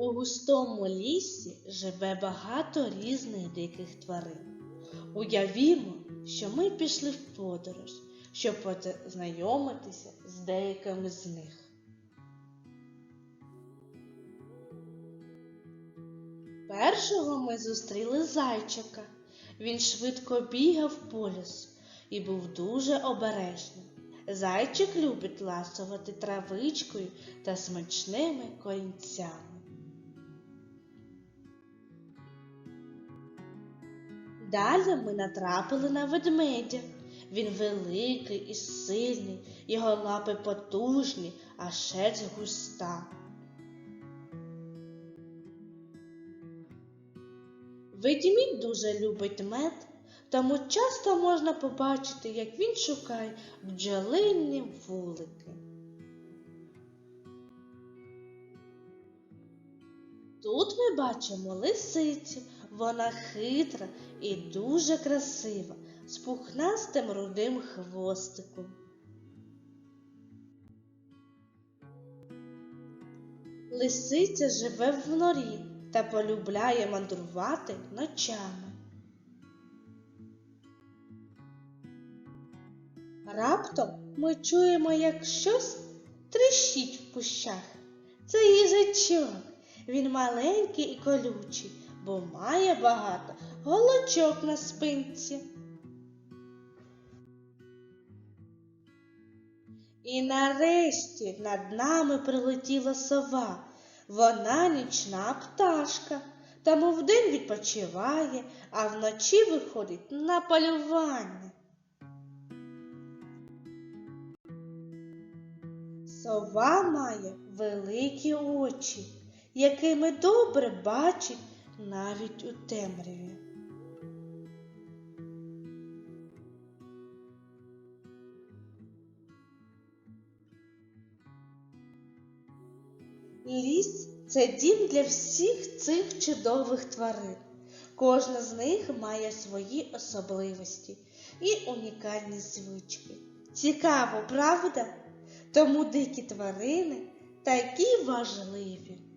У густому лісі живе багато різних диких тварин. Уявімо, що ми пішли в подорож, щоб познайомитися з деякими з них. Першого ми зустріли зайчика. Він швидко бігав по лісу і був дуже обережним. Зайчик любить ласувати травичкою та смачними корінцями. Далі ми натрапили на ведмедя. Він великий і сильний, його лапи потужні, а шерсть густа. Ведмідь дуже любить мед, тому часто можна побачити, як він шукає бджолині вулики. Тут ми бачимо лисицю, вона хитра і дуже красива, з пухнастим рудим хвостиком. Лисиця живе в норі та полюбляє мандрувати ночами. Раптом ми чуємо, як щось тріщить в кущах. Це їжачок. Він маленький і колючий, бо має багато голочок на спинці. І нарешті над нами прилетіла сова. Вона нічна пташка, тому вдень відпочиває, а вночі виходить на полювання. Сова має великі очі, якими добре бачить навіть у темряві. Ліс це дім для всіх цих чудових тварин. Кожна з них має свої особливості і унікальні звички. Цікаво, правда? Тому дикі тварини такі важливі.